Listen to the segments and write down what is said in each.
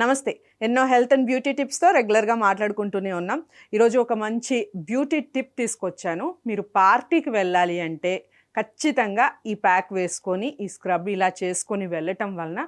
నమస్తే. ఎన్నో health and beauty టిప్స్తో రెగ్యులర్గా మాట్లాడుకుంటూనే ఉన్నాం. ఈరోజు ఒక మంచి బ్యూటీ టిప్ తీసుకొచ్చాను. మీరు పార్టీకి వెళ్ళాలి అంటే ఖచ్చితంగా ఈ ప్యాక్ వేసుకొని ఈ స్క్రబ్ ఇలా చేసుకొని వెళ్ళటం వలన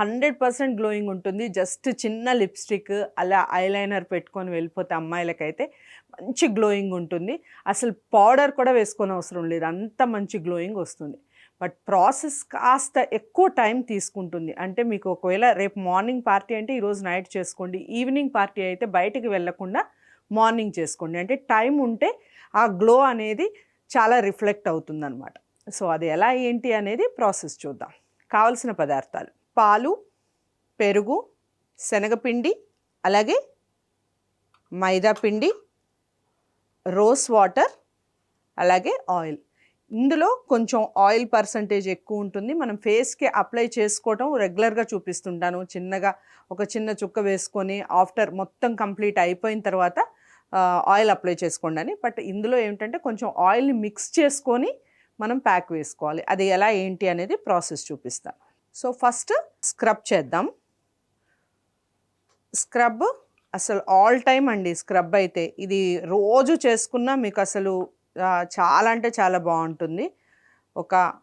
హండ్రెడ్ పర్సెంట్ గ్లోయింగ్ ఉంటుంది. జస్ట్ చిన్న లిప్స్టిక్ అలా ఐలైనర్ పెట్టుకొని వెళ్ళిపోతే అమ్మాయిలకైతే మంచి గ్లోయింగ్ ఉంటుంది. అసలు పౌడర్ కూడా వేసుకొని అవసరం లేదు. అంత మంచి గ్లోయింగ్ వస్తుంది. బట్ ప్రాసెస్ కాస్త ఎక్కువ టైం తీసుకుంటుంది. అంటే మీకు ఒకవేళ రేపు మార్నింగ్ పార్టీ అంటే ఈరోజు నైట్ చేసుకోండి ఈవినింగ్ పార్టీ అయితే బయటికి వెళ్ళకుండా మార్నింగ్ చేసుకోండి. అంటే టైం ఉంటే ఆ గ్లో అనేది చాలా రిఫ్లెక్ట్ అవుతుందన్నమాట. సో అది ఎలా ఏంటి అనేది ప్రాసెస్ చూద్దాం. కావలసిన పదార్థాలు. పాలు పెరుగు శనగపిండి అలాగే మైదా పిండి రోస్ వాటర్ అలాగే ఆయిల్. ఇందులో కొంచెం ఆయిల్ పర్సంటేజ్ ఎక్కువ ఉంటుంది. మనం ఫేస్కి అప్లై చేసుకోవటం రెగ్యులర్గా చూపిస్తుంటాను. చిన్నగా ఒక చిన్న చుక్క వేసుకొని ఆఫ్టర్ మొత్తం కంప్లీట్ అయిపోయిన తర్వాత ఆయిల్ అప్లై చేసుకోండి అని. బట్ ఇందులో ఏమిటంటే కొంచెం ఆయిల్ని మిక్స్ చేసుకొని మనం ప్యాక్ వేసుకోవాలి. అది ఎలా ఏంటి అనేది ప్రాసెస్ చూపిస్తాను సో ఫస్ట్ స్క్రబ్ చేద్దాం. స్క్రబ్ అసలు ఆల్ టైమ్ అండి. స్క్రబ్ అయితే ఇది రోజు చేసుకున్నా మీకు అసలు చాలా అంటే చాలా బాగుంటుంది. ఒక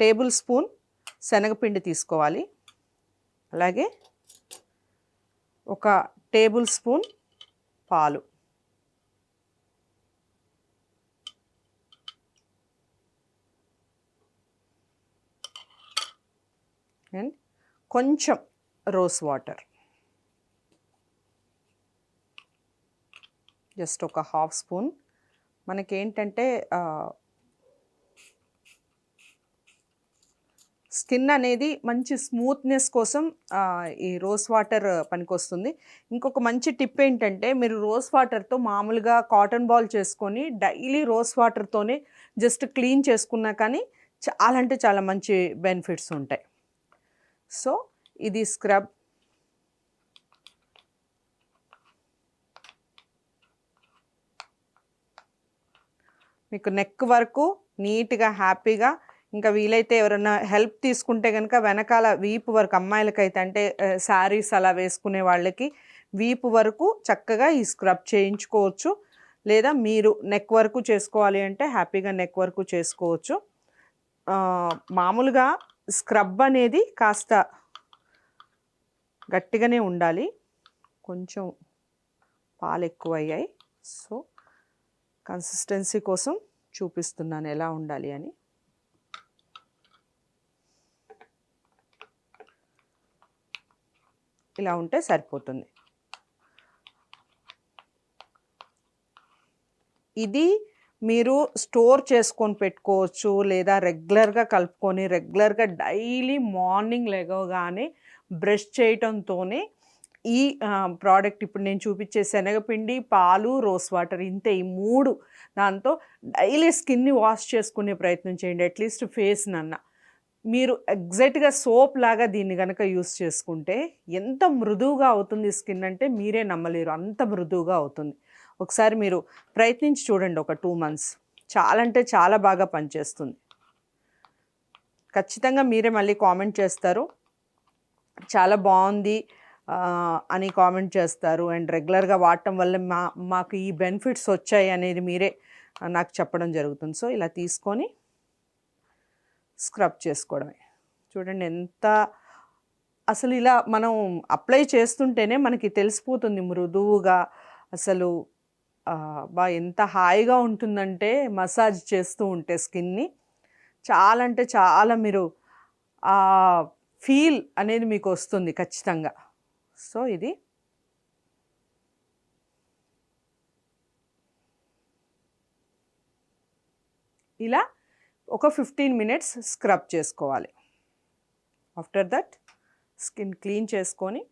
టేబుల్ స్పూన్ శనగపిండి తీసుకోవాలి. అలాగే ఒక టేబుల్ స్పూన్ పాలు. అండ్ కొంచెం రోస్ వాటర్. జస్ట్ ఒక హాఫ్ స్పూన్ మనకేంటంటే స్కిన్ అనేది మంచి స్మూత్నెస్ కోసం ఈ రోజ్ వాటర్ పనికొస్తుంది. ఇంకొక మంచి టిప్ ఏంటంటే మీరు రోజ్ వాటర్తో మామూలుగా కాటన్ బాల్ చేసుకొని డైలీ రోజ్ వాటర్తోనే జస్ట్ క్లీన్ చేసుకున్నా కానీ చాలా అంటే చాలా మంచి బెనిఫిట్స్ ఉంటాయి. సో ఇది స్క్రబ్. మీకు నెక్ వరకు నీట్గా హ్యాపీగా ఇంకా వీలైతే ఎవరైనా హెల్ప్ తీసుకుంటే కనుక వెనకాల వీపు వరకు అమ్మాయిలకైతే అంటే శారీస్ అలా వేసుకునే వాళ్ళకి వీపు వరకు చక్కగా ఈ స్క్రబ్ చేయించుకోవచ్చు. లేదా మీరు నెక్ వరకు చేసుకోవాలి అంటే హ్యాపీగా నెక్ వరకు చేసుకోవచ్చు. మామూలుగా స్క్రబ్ అనేది కాస్త గట్టిగానే ఉండాలి. కొంచెం పాలు ఎక్కువ అయ్యాయి సో కన్సిస్టెన్సీ కోసం చూపిస్తున్నాను ఎలా ఉండాలి అని. ఇలా ఉంటే సరిపోతుంది. ఇది మీరు స్టోర్ చేసుకొని పెట్టుకోవచ్చు లేదా రెగ్యులర్గా కలుపుకొని రెగ్యులర్గా డైలీ మార్నింగ్ లెగవగానే బ్రష్ చేయటంతోనే ఈ ప్రోడక్ట్ ఇప్పుడు నేను చూపించే శనగపిండి పాలు రోస్ వాటర్ ఇంతే. ఈ మూడు దాంతో డైలీ స్కిన్ని వాష్ చేసుకునే ప్రయత్నం చేయండి. అట్లీస్ట్ ఫేస్ నన్న. మీరు ఎగ్జాక్ట్గా సోప్ లాగా దీన్ని కనుక యూస్ చేసుకుంటే ఎంత మృదువుగా అవుతుంది స్కిన్ అంటే మీరే నమ్మలేరు. అంత మృదువుగా అవుతుంది. ఒకసారి మీరు ప్రయత్నించి చూడండి. ఒక టూ మంత్స్. చాలా అంటే చాలా బాగా పనిచేస్తుంది. ఖచ్చితంగా మీరే మళ్ళీ కామెంట్ చేస్తారు. చాలా బాగుంది. అని కామెంట్ చేస్తారు. అండ్ రెగ్యులర్గా వాడటం వల్ల మా మాకు ఈ బెనిఫిట్స్ వచ్చాయి అనేది మీరే నాకు చెప్పడం జరుగుతుంది. సో ఇలా తీసుకొని స్క్రబ్ చేసుకోవడమే. చూడండి ఎంత అసలు ఇలా మనం అప్లై చేస్తుంటేనే మనకి తెలిసిపోతుంది మృదువుగా అసలు బా ఎంత హాయిగా ఉంటుందంటే మసాజ్ చేస్తూ ఉంటే స్కిన్ని. చాలా అంటే చాలా మీరు ఆ ఫీల్ అనేది మీకు వస్తుంది ఖచ్చితంగా. సో ఇది ఇలా ఒక ఫిఫ్టీన్ మినిట్స్ స్క్రబ్ చేసుకోవాలి. ఆఫ్టర్ దట్ స్కిన్ క్లీన్ చేసుకొని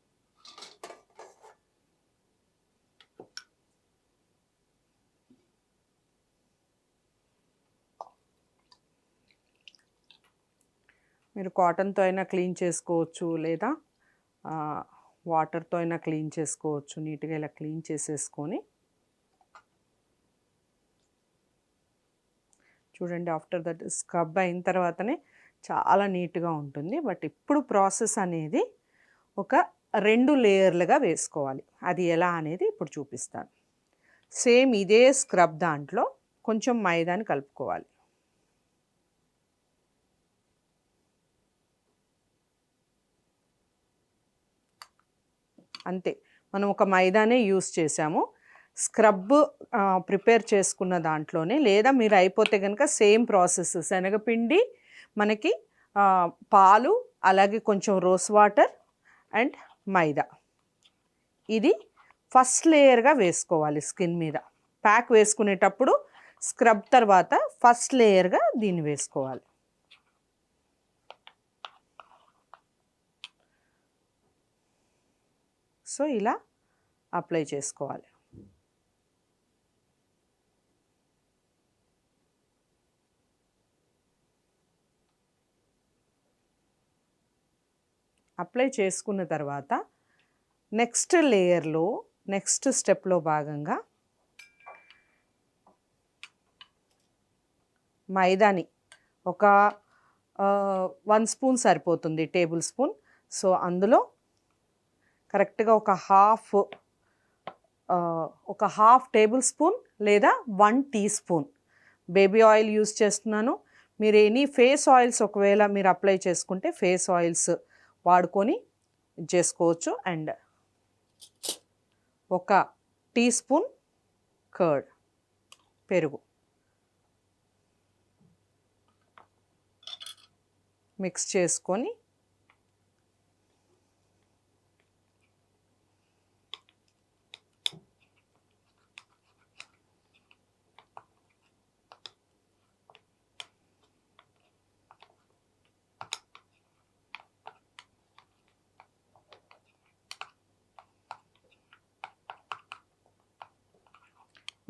మీరు కాటన్తో అయినా క్లీన్ చేసుకోవచ్చు లేదా వాటర్తో అయినా క్లీన్ చేసుకోవచ్చు నీట్గా ఇలా క్లీన్ చేసేసుకొని. చూడండి ఆఫ్టర్ దట్ స్క్రబ్ అయిన తర్వాతనే చాలా నీట్గా ఉంటుంది. బట్ ఇప్పుడు ప్రాసెస్ అనేది ఒక రెండు లేయర్లుగా వేసుకోవాలి. అది ఎలా అనేది ఇప్పుడు చూపిస్తాను. సేమ్ ఇదే స్క్రబ్ దాంట్లో కొంచెం మైదాని కలుపుకోవాలి. అంతే. మనం ఒక మైదానే యూస్ చేసాము స్క్రబ్ ప్రిపేర్ చేసుకున్న దాంట్లోనే లేదా మీరు అయిపోతే కనుక సేమ్ ప్రాసెస్ శనగపిండి మనకి పాలు అలాగే కొంచెం రోస్ వాటర్ అండ్ మైదా. ఇది ఫస్ట్ లేయర్గా వేసుకోవాలి స్కిన్ మీద. ప్యాక్ వేసుకునేటప్పుడు స్క్రబ్ తర్వాత ఫస్ట్ లేయర్గా దీన్ని వేసుకోవాలి. సో ఇలా అప్లై చేసుకోవాలి. అప్లై చేసుకున్న తర్వాత నెక్స్ట్ లేయర్లో నెక్స్ట్ స్టెప్లో భాగంగా మైదాని ఒక వన్ స్పూన్ సరిపోతుంది టేబుల్ స్పూన్. సో అందులో కరెక్ట్గా ఒక హాఫ్ ఒక హాఫ్ టేబుల్ స్పూన్ లేదా one tea spoon. Baby oil use చేస్తున్నాను. మీరు ఎనీ ఫేస్ ఆయిల్స్ ఒకవేళ మీరు అప్లై చేసుకుంటే ఫేస్ ఆయిల్స్ వాడుకొని చేసుకోవచ్చు. అండ్ ఒక టీ స్పూన్ కర్డ్ పెరుగు. మిక్స్ చేసుకొని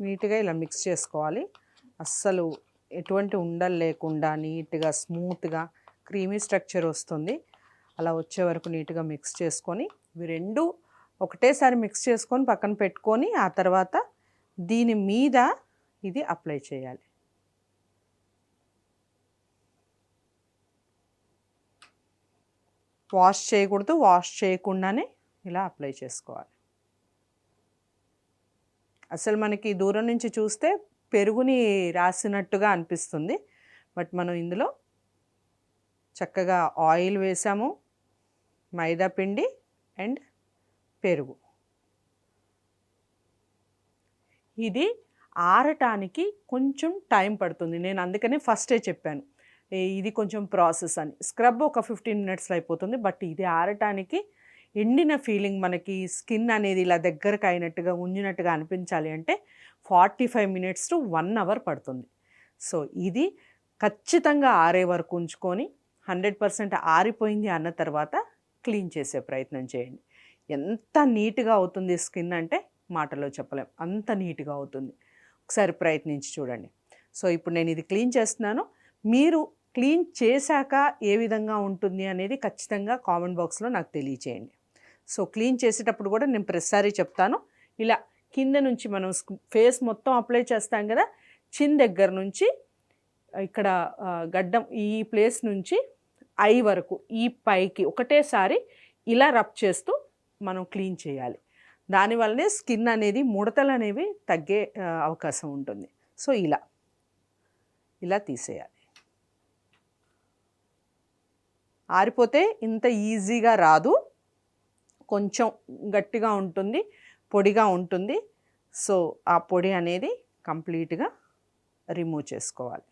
నీట్గా ఇలా మిక్స్ చేసుకోవాలి. అస్సలు ఎటువంటి ఉండలు లేకుండా నీట్గా స్మూత్గా క్రీమీ స్ట్రక్చర్ వస్తుంది. అలా వచ్చే వరకు నీట్గా మిక్స్ చేసుకొని ఇవి రెండు ఒకటేసారి మిక్స్ చేసుకొని పక్కన పెట్టుకొని ఆ తర్వాత దీని మీద ఇది అప్లై చేయాలి. వాష్ చేయకూడదు. వాష్ చేయకుండానే ఇలా అప్లై చేసుకోవాలి. అసలు మనకి దూరం నుంచి చూస్తే పెరుగుని రాసినట్టుగా అనిపిస్తుంది. బట్ మనం ఇందులో చక్కగా ఆయిల్ వేసాము మైదా పిండి అండ్ పెరుగు. ఇది ఆరటానికి కొంచెం టైం పడుతుంది. నేను అందుకనే ఫస్టే చెప్పాను. ఇది కొంచెం ప్రాసెస్ అని. స్క్రబ్ ఒక ఫిఫ్టీన్ మినిట్స్లో అయిపోతుంది. బట్ ఇది ఆరటానికి ఎండిన ఫీలింగ్ మనకి స్కిన్ అనేది ఇలా దగ్గరకు అయినట్టుగా ఉంజినట్టుగా అనిపించాలి అంటే forty five minutes to one hour పడుతుంది. సో ఇది ఖచ్చితంగా ఆరే వరకు ఉంచుకొని హండ్రెడ్ పర్సెంట్ ఆరిపోయింది అన్న తర్వాత క్లీన్ చేసే ప్రయత్నం చేయండి. ఎంత నీట్గా అవుతుంది స్కిన్ అంటే మాటలో చెప్పలేం. అంత నీట్గా అవుతుంది. ఒకసారి ప్రయత్నించి చూడండి. సో ఇప్పుడు నేను ఇది క్లీన్ చేస్తున్నాను. మీరు క్లీన్ చేశాక ఏ విధంగా ఉంటుంది అనేది ఖచ్చితంగా కామెంట్ బాక్స్లో నాకు తెలియచేయండి. సో క్లీన్ చేసేటప్పుడు కూడా నేను ప్రతిసారి చెప్తాను. ఇలా కింద నుంచి మనం ఫేస్ మొత్తం అప్లై చేస్తాం కదా చిన్ దగ్గర నుంచి ఇక్కడ గడ్డం ఈ ప్లేస్ నుంచి ఐ వరకు ఈ పైకి ఒకటేసారి ఇలా రబ్ చేస్తూ మనం క్లీన్ చేయాలి. దానివల్లనే స్కిన్ అనేది ముడతలు అనేవి తగ్గే అవకాశం ఉంటుంది. సో ఇలా ఇలా తీసేయాలి. ఆరిపోతే ఇంత ఈజీగా రాదు. కొంచెం గట్టిగా ఉంటుంది పొడిగా ఉంటుంది. సో ఆ పొడి అనేది కంప్లీట్గా రిమూవ్ చేసుకోవాలి.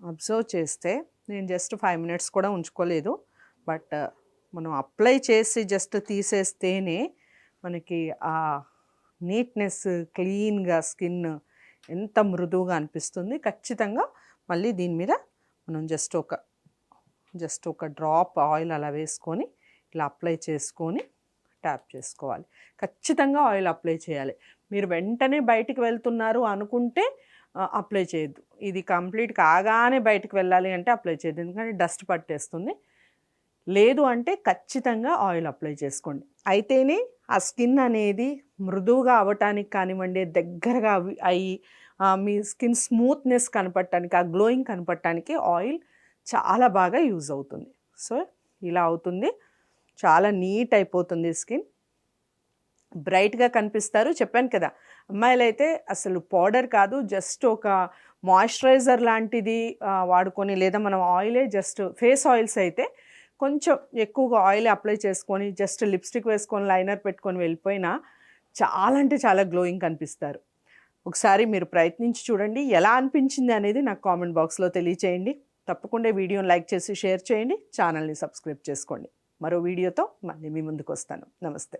అబ్జర్వ్ చేస్తే నేను జస్ట్ ఫైవ్ మినిట్స్ కూడా ఉంచుకోలేదు. బట్ uh, మనం అప్లై చేసి జస్ట్ తీసేస్తేనే మనకి ఆ నీట్నెస్ క్లీన్గా స్కిన్ ఎంత మృదువుగా అనిపిస్తుంది. ఖచ్చితంగా మళ్ళీ దీని మీద మనం జస్ట్ ఒక జస్ట్ ఒక డ్రాప్ ఆయిల్ అలా వేసుకొని ఇలా అప్లై చేసుకొని ట్యాప్ చేసుకోవాలి. ఖచ్చితంగా ఆయిల్ అప్లై చేయాలి. మీరు వెంటనే బయటికి వెళ్తున్నారు అనుకుంటే అప్లై చేయొద్దు. ఇది కంప్లీట్ కాగానే బయటకు వెళ్ళాలి అంటే అప్లై చేయొద్దు. ఎందుకంటే డస్ట్ పట్టేస్తుంది. లేదు అంటే ఖచ్చితంగా ఆయిల్ అప్లై చేసుకోండి. అయితేనే ఆ స్కిన్ అనేది మృదువుగా అవ్వటానికి కానివ్వండి దగ్గరగా అవి అయ్యి మీ స్కిన్ స్మూత్నెస్ కనపడటానికి ఆ గ్లోయింగ్ కనపడటానికి ఆయిల్ చాలా బాగా యూజ్ అవుతుంది. సో ఇలా అవుతుంది. చాలా నీట్ అయిపోతుంది స్కిన్. బ్రైట్గా కనిపిస్తారు. చెప్పాను కదా! అమ్మాయిలు అయితే అసలు పౌడర్ కాదు జస్ట్ ఒక మాయిశ్చరైజర్ లాంటిది వాడుకొని లేదా మనం ఆయిలే జస్ట్ ఫేస్ ఆయిల్స్ అయితే కొంచెం ఎక్కువగా ఆయిల్ అప్లై చేసుకొని జస్ట్ లిప్స్టిక్ వేసుకొని లైనర్ పెట్టుకొని వెళ్ళిపోయినా చాలా అంటే చాలా గ్లోయింగ్ కనిపిస్తారు. ఒకసారి మీరు ప్రయత్నించి చూడండి ఎలా అనిపించింది అనేది నాకు కామెంట్ బాక్స్లో తెలియచేయండి. తప్పకుండా వీడియోని లైక్ చేసి షేర్ చేయండి. ఛానల్ని సబ్స్క్రైబ్ చేసుకోండి. మరో వీడియోతో మళ్ళీ మీ ముందుకు వస్తాను. నమస్తే.